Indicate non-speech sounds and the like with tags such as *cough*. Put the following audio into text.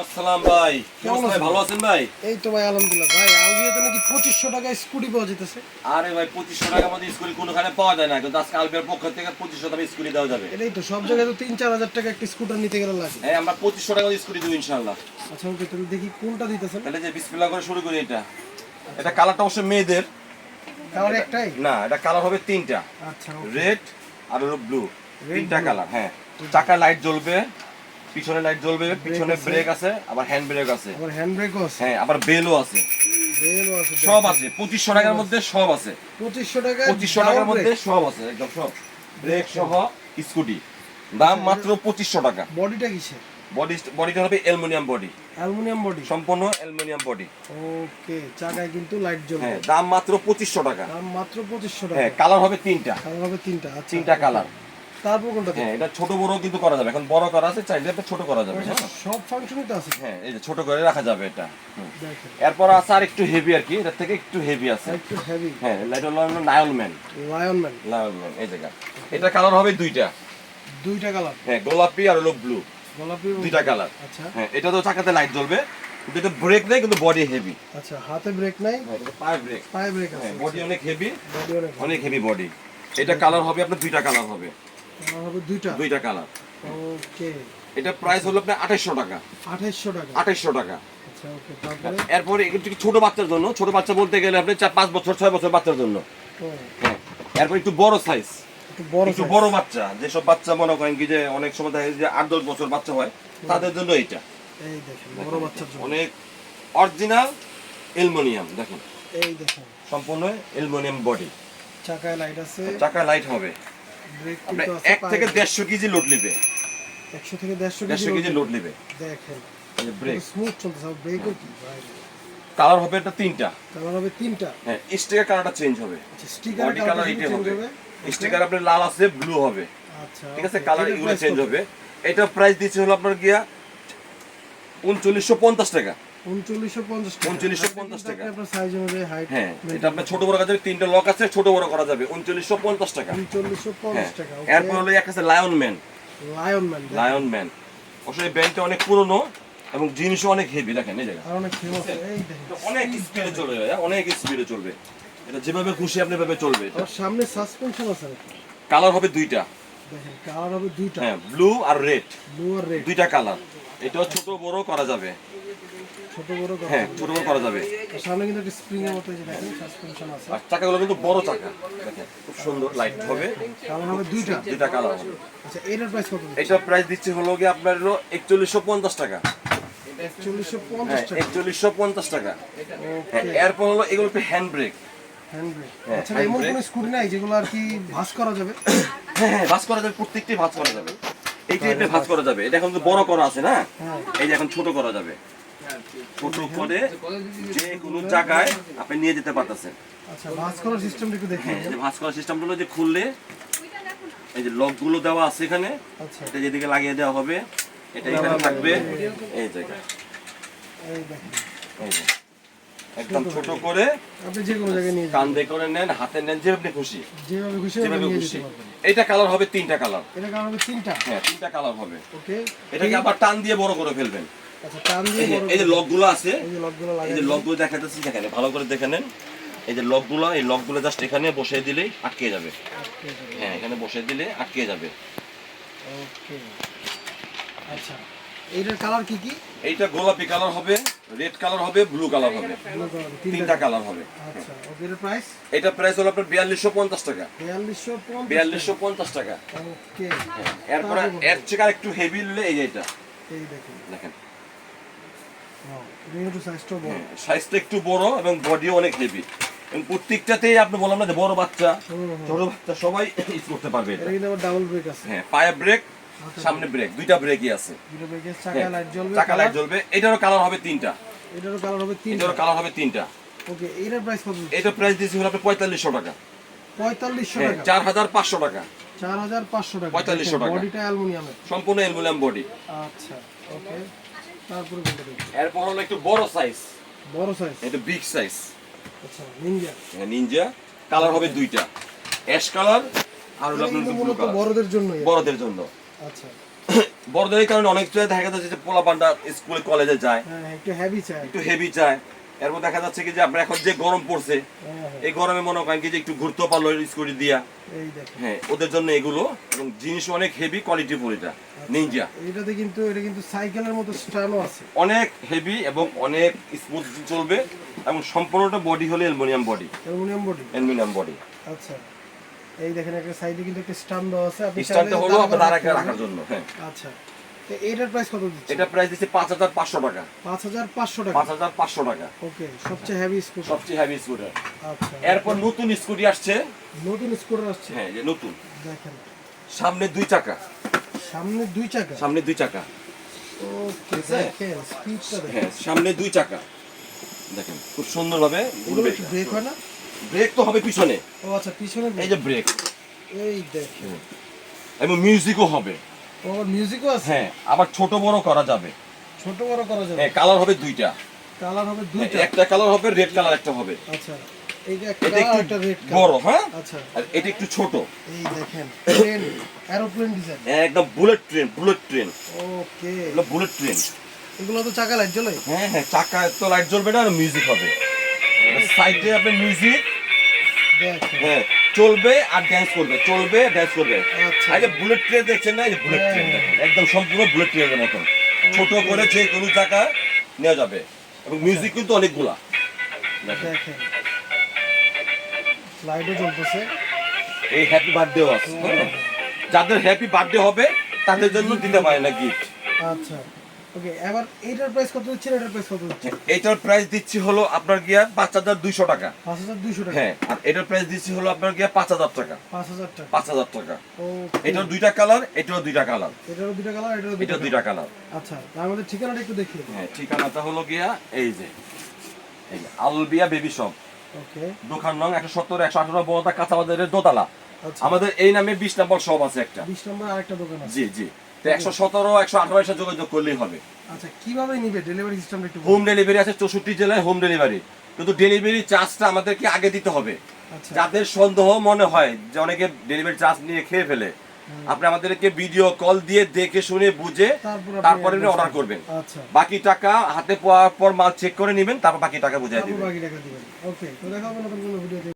আসসালাম ভাই? ভালো আছেন ভাই? এই তো ভাই আলহামদুলিল্লাহ। ভাই আলবিয়াতে নাকি পঁচিশশো টাকায় স্কুটি পাওয়া যেতেছে। আরে ভাই পঁচিশশো টাকার মধ্যে স্কুটি কোনোখানে পাওয়া যায় না। কিন্তু আজকে আলবিয়ার পক্ষ থেকে পঁচিশশো টাকা স্কুটি দেওয়া যাবে। এটাই তো সব জায়গায় তো তিন চার হাজার টাকা একটা স্কুটার নিতে গেলে লাগে। হ্যাঁ আমরা পঁচিশশো টাকা স্কুটি দেবো ইনশাল্লাহ আচ্ছা ওকে তুমি দেখি কোনটা দিতেছেন। তাহলে যে বিসমিল্লাহ করে শুরু করি এটা। এটা কালারটা অবশ্য মেয়েদের। কালার একটাই? না এটা কালার হবে তিনটা। আচ্ছা রেড আর ব্লু। তিনটা কালার হ্যাঁ। চাকা লাইট জ্বলবে। পিছনে লাইট জ্বলবে পিছনে ব্রেক আছে আবার হ্যান্ড ব্রেক আছে। আবার হ্যান্ড ব্রেকও আছে। হ্যাঁ আবার বেলও আছে। সব আছে পঁচিশশো টাকার মধ্যে সব আছে। পঁচিশশো টাকা পঁচিশশো টাকার মধ্যে সব আছে একদম সব। ব্রেক সহ স্কুটি দাম মাত্র পঁচিশশো টাকা। বডিটা কিসের? বডি বডিটা হবে অ্যালুমিনিয়াম বডি অ্যালুমিনিয়াম বডি সম্পূর্ণ অ্যালুমিনিয়াম বডি ওকে চাকায় কিন্তু লাইট জ্বলবে। হ্যাঁ দাম মাত্র পঁচিশশো টাকা। দাম মাত্র পঁচিশশো হ্যাঁ টাকা। কালার হবে তিনটা। কালার হবে তিনটা আচ্ছা। তিনটা কালার তারপর কোনটা হ্যাঁ এটা ছোট বড় কিন্তু করা যাবে। এখন বড় করা আছে চাইলে একটা ছোট করা যাবে আচ্ছা, হ্যাঁ সব ফাংশনই তো আছে। হ্যাঁ এই যে ছোট করে রাখা যাবে এটা। এরপর আছে আর একটু হেভি আর কি এটার থেকে একটু হেভি আছে। একটু হেভি হ্যাঁ এটা হলো Nile man lion man Nile man এই জায়গা এটা কালার হবে দুইটা। দুইটা কালার হ্যাঁ গোলাপি আর হলো ব্লু গোলাপি দুইটা কালার আচ্ছা। হ্যাঁ এটা তো চাকাতে লাইট জ্বলবে এটা ব্রেক নেই কিন্তু বডি হেভি আচ্ছা হাতে ব্রেক নাই? পায়ে ব্রেক পায়ে ব্রেক আছে হ্যাঁ বডি অনেক হেভি বডি অনেক অনেক হেভি বডি এটা কালার হবে আপনার দুইটা কালার হবে। দুইটা। দুইটা কালার। ওকে। এটা প্রাইস হলো আপনার আঠাইশশো টাকা। আঠাইশশো টাকা। আঠাইশশো টাকা। আচ্ছা ওকে তারপরে? এরপরে একটু ছোট বাচ্চার জন্য ছোট বাচ্চা বলতে গেলে আপনি চার পাঁচ বছর ছয় বছর বাচ্চার জন্য। হ্যাঁ এরপর একটু বড় সাইজ একটু বড় বাচ্চা যেসব বাচ্চা মনে করেন কি যে অনেক সময় দেখা যায় যে আট দশ বছর বাচ্চা হয় তাদের জন্য এইটা। এই দেখেন বড় বাচ্চার জন্য। অনেক অরিজিনাল অ্যালুমিনিয়াম দেখেন। এই দেখেন। সম্পূর্ণ অ্যালুমিনিয়াম বডি চাকায় লাইট আছে। চাকা লাইট হবে। এক থেকে দেড়শো কেজি লোড নেবে। একশো থেকে দেড়শো দেড়শো কেজি লোড নেবে। দেখেন। ব্রেক স্মুথ চলতেছে ব্রেকও কি? কালার হবে এটা তিনটা। কালার হবে তিনটা। হ্যাঁ স্টিকার কালারটা চেঞ্জ হবে। আচ্ছা স্টিকার কালার এটা হবে। স্টিকার আপনার লাল আছে ব্লু হবে। আচ্ছা ঠিক আছে? কালার এগুলো চেঞ্জ হবে। এটা প্রাইস দিচ্ছে হলো আপনার গিয়া উনচল্লিশশো পঞ্চাশ টাকা। টাকা। 3950 টাকা। আপনার সাইজ অনুযায়ী হাইট হ্যাঁ এটা আপনার ছোট বড় করা যাবে তিনটা লক আছে ছোট বড় করা যাবে। উনচল্লিশশো পঞ্চাশ টাকা। উনচল্লিশশো হ্যাঁ পঞ্চাশ টাকা এরপর হলো এক আছে lion man lion man lion man অবশ্যই ব্যান্ডটা অনেক পুরনো এবং জিনিসও অনেক হেভি দেখেন এই জায়গা অনেক ফেমাস এই দেখেন। এটা অনেক স্পিডে চলবে ভাইয়া, অনেক স্পিডে চলবে। এটা যেভাবে খুশি আপনি ভাবে চলবে। এটা সামনে সাসপেনশন আছে কালার হবে দুইটা। কালার হবে দুইটা। হ্যাঁ ব্লু আর রেড ব্লু আর রেড দুইটা কালার এটাও ছোট বড় করা যাবে। ছোট বড় করা হ্যাঁ ছোট বড় করা যাবে। সামনে কিন্তু একটা স্প্রিং এর মতো এই যে দেখেন সাসপেনশন আছে। আর চাকাগুলো কিন্তু বড় চাকা। দেখেন খুব সুন্দর লাইট হবে। কালার হবে দুইটা। দুইটা কালার হবে। আচ্ছা এটার প্রাইস কত এটা প্রাইস দিচ্ছে হলো গিয়ে আপনার হলো একচল্লিশশো পঞ্চাশ টাকা। একচল্লিশশো পঞ্চাশ টাকা। একচল্লিশশো পঞ্চাশ টাকা। এরপর হলো এগুলো একটু হ্যান্ড ব্রেক হ্যান্ড ব্রেক আচ্ছা hand এমন কোনো স্কুটি নাই যেগুলো আর কি ভাঁজ করা যাবে? হ্যাঁ ভাঁজ করা যাবে প্রত্যেকটি ভাঁজ করা যাবে। এই টাইপের ভাঁজ করা যাবে। এটা এখন তো বড় করা আছে না? হ্যাঁ। এই যে এখন ছোট করা যাবে। ছোট করে যে কোনো জায়গায় আপনি নিয়ে যেতে পারতেছেন। আচ্ছা ভাঁজ করার সিস্টেমটা একটু দেখি হ্যাঁ এই যে ভাঁজ করার সিস্টেমগুলো যে খুললে এই যে লকগুলো দেওয়া আছে এখানে আচ্ছা। এটা যেদিকে লাগিয়ে দেওয়া হবে এটা এখানে থাকবে। এই জায়গা এই দেখেন। এই যে একদম ছোট করে আপনি যে কোনো জায়গায় নিয়ে কান্দে করে নেন হাতে নেন যেভাবে খুশি। যেভাবে খুশি যেভাবে খুশি। যেতে এইটা কালার হবে তিনটা কালার এটা কালার হবে তিনটা? হ্যাঁ তিনটা কালার হবে। ওকে এটাকে আবার টান দিয়ে বড় করে ফেলবেন। এই যে- বড় এই যে করে- লকগুলো আছে এই যে লকগুলো এই লাগাই যে লকগুলো দেখা যাচ্ছে দেখেন ভালো করে দেখে নেন। এই যে লকগুলো এই লকগুলো জাস্ট এখানে বসিয়ে দিলেই আটকে যাবে। হ্যাঁ এখানে বসিয়ে দিলে আটকে যাবে। ওকে। আচ্ছা এইটার কালার কি কি? এইটা গোলাপি কালার হবে রেড কালার হবে ব্লু কালার হবে। তিনটা। কালার হবে। আচ্ছা ওকে এটার প্রাইস এটা প্রাইস হলো আপনার বিয়াল্লিশশো পঞ্চাশ টাকা। বিয়াল্লিশশো পঞ্চাশ বিয়াল্লিশশো পঞ্চাশ টাকা। ওকে। এরপরে এর আর একটু হেভি নিলে এই যে এটা। এই দেখুন। দেখেন Wow, এটা একটু সাইজটাও বড় সাইজটা একটু বড় এবং বডিও অনেক হেভি এবং প্রত্যেকটাতেই আপনি বললাম না যে বড় বাচ্চা। ছোট বাচ্চা সবাই ইউজ করতে পারবে এটা। কিন্তু আবার ডাবল ব্রেক আছে। হ্যাঁ পায়ে ব্রেক সামনে ব্রেক দুইটা ব্রেকই আছে। চাকা লাইট জ্বলবে চাকা লাইট জ্বলবে এটারও কালার হবে তিনটা। এটারও কালার হবে তিনটা। এটারও কালার হবে তিনটা। ওকে এটার প্রাইস কত এটা প্রাইস দিয়েছি হলো আপনি পঁয়তাল্লিশশো টাকা। পঁয়তাল্লিশশো হ্যাঁ টাকা? চার হাজার পাঁচশো টাকা। চার হাজার পাঁচশো টাকা। 4500 টাকা। বডিটা অ্যালুমিনিয়ামের? সম্পূর্ণ অ্যালুমিনিয়াম বডি আচ্ছা ওকে। তারপরে কোনটা এরপর হলো একটু বড় সাইজ বড় সাইজ এটা বিগ সাইজ আচ্ছা নিনজা নিনজা কালার হবে দুইটা। অ্যাশ কালার আর হলো আপনার ব্লু কালার বড়দের জন্য বড়দের জন্য। আচ্ছা। *coughs* বড়দের কারণে অনেক জায়গায় দেখা যাচ্ছে যে পোলা পান্ডা স্কুলে কলেজে যায়। হ্যাঁ একটু হেভি চাই একটু হেভি চায়। এরপর দেখা যাচ্ছে কি যে আপনার এখন যে গরম পড়ছে হ্যাঁ, হ্যাঁ, এই গরমে মনে করেন কি যে একটু ঘুরতে পারল স্কুটি দিয়া। এই দেখেন। হ্যাঁ ওদের জন্য এগুলো এবং জিনিস অনেক হেভি কোয়ালিটি ফুল এটা নিনজা এটাতে কিন্তু এটা কিন্তু সাইকেলের মতো স্টাইলও আছে। অনেক হেভি এবং অনেক স্মুথ চলবে এবং সম্পূর্ণটা বডি হলো aluminium body aluminium body aluminium body আচ্ছা। এই দেখেন একটা সাইডে কিন্তু একটা স্টাম্প দেওয়া আছে আপনি চাইলে হলো আপনার রাখার জন্য হ্যাঁ। আচ্ছা। এটার প্রাইস কত দিচ্ছে? এটা প্রাইস দিচ্ছে পাঁচ হাজার পাঁচশো টাকা। পাঁচ হাজার পাঁচশো টাকা? পাঁচ হাজার পাঁচশো টাকা। ওকে সবচেয়ে হেভি স্কুটার সবচেয়ে হেভি স্কুটার আচ্ছা। এরপর নতুন স্কুটি আসছে। নতুন স্কুটার আসছে? হ্যাঁ যে নতুন। দেখেন। সামনে দুই চাকা। সামনে দুই চাকা? সামনে দুই চাকা। ওকে? দেখেন স্পিডটা দেখেন। হ্যাঁ সামনে দুই চাকা। দেখেন খুব সুন্দরভাবে ঘুরবে। ব্রেক হয় না? ব্রেক তো হবে পিছনে। ও আচ্ছা পিছনে এই যে ব্রেক এই দেখেন। এবং মিউজিকও হবে। ও মিউজিকও আছে? হ্যাঁ আবার ছোট বড় করা যাবে। ছোট বড় করা যাবে? হ্যাঁ কালার হবে দুইটা। কালার হবে দুইটা? হ্যাঁ, একটা কালার হবে রেড কালার একটা হবে। আচ্ছা এটা একটা রেড বড় হ্যাঁ? আচ্ছা। আর এটা একটু ছোট। এই দেখেন ট্রেন এরোপ্লেন ডিজাইন একদম bullet train bullet train okay এগুলো বুলেট ট্রেন এগুলো তো চাকা লাইট জ্বলে? হ্যাঁ হ্যাঁ চাকা তো লাইট জ্বলবে না আর মিউজিক হবে। সাইডে আপনার মিউজিক দেখেন। হ্যাঁ। চলবে আর ড্যান্স করবে চলবে ড্যান্স করবে। আগে বুলেট ট্রেন দেখছেন না? বুলেট ট্রেন হ্যাঁ। একদম সম্পূর্ণ বুলেট ট্রেনের মতন। ছোট করে যে কোনো টাকা নেওয়া যাবে। এবং মিউজিক কিন্তু অনেকগুলা। লাইটও জ্বলতেছে এই হ্যাপি আছে হ্যাঁ? যাদের হ্যাপি বার্থডে হবে তাদের জন্য দিতে পারে না গিফট আচ্ছা। ওকে এবার এইটার প্রাইস কত দিচ্ছেন? এটার প্রাইস কত দিচ্ছেন? এটার প্রাইস দিচ্ছি হলো আপনার গিয়া পাঁচ হাজার দুইশো টাকা। পাঁচ হাজার দুইশো টাকা? হ্যাঁ আর এটার প্রাইস দিচ্ছি হলো আপনার গিয়া পাঁচ হাজার টাকা। পাঁচ হাজার টাকা। পাঁচ হাজার টাকা। এটার দুইটা কালার এটারও দুইটা কালার এটারও দুইটা কালার এটারও দুইটা দুইটা কালার আচ্ছা তার মধ্যে ঠিকানাটা একটু দিন। হ্যাঁ ঠিকানাটা হলো গিয়া এই যে এই আলবিয়া বেবি শপ। ওকে দোকান নং একশো সত্তর একশো আঠারো বড়তা কাঁচা বাজারের দোতলা। আচ্ছা। আমাদের এই নামে বিশ নম্বর শপ আছে একটা। বিশ নম্বর আরেকটা দোকান আছে। জি জি। তো একশো সতেরো একশো আঠারো এসে যোগাযোগ করলেই হবে। আচ্ছা কীভাবে নিবে ডেলিভারি সিস্টেমটা একটু হোম ডেলিভারি আছে চৌষট্টি জেলায় হোম ডেলিভারি কিন্তু ডেলিভারি চার্জটা আমাদেরকে আগে দিতে হবে। আচ্ছা। যাদের সন্দেহ মনে হয় যে অনেকে ডেলিভারি চার্জ নিয়ে খেয়ে ফেলে আপনি আমাদেরকে ভিডিও কল দিয়ে দেখে শুনে বুঝে তারপরে অর্ডার করবেন। আচ্ছা। বাকি টাকা হাতে পাওয়ার পর মাল চেক করে নেবেন তারপর বাকি টাকা তারপর দিবেন। বাকি টাকা দিবেন। ওকে তো দেখা হবে নতুন ভিডিওতে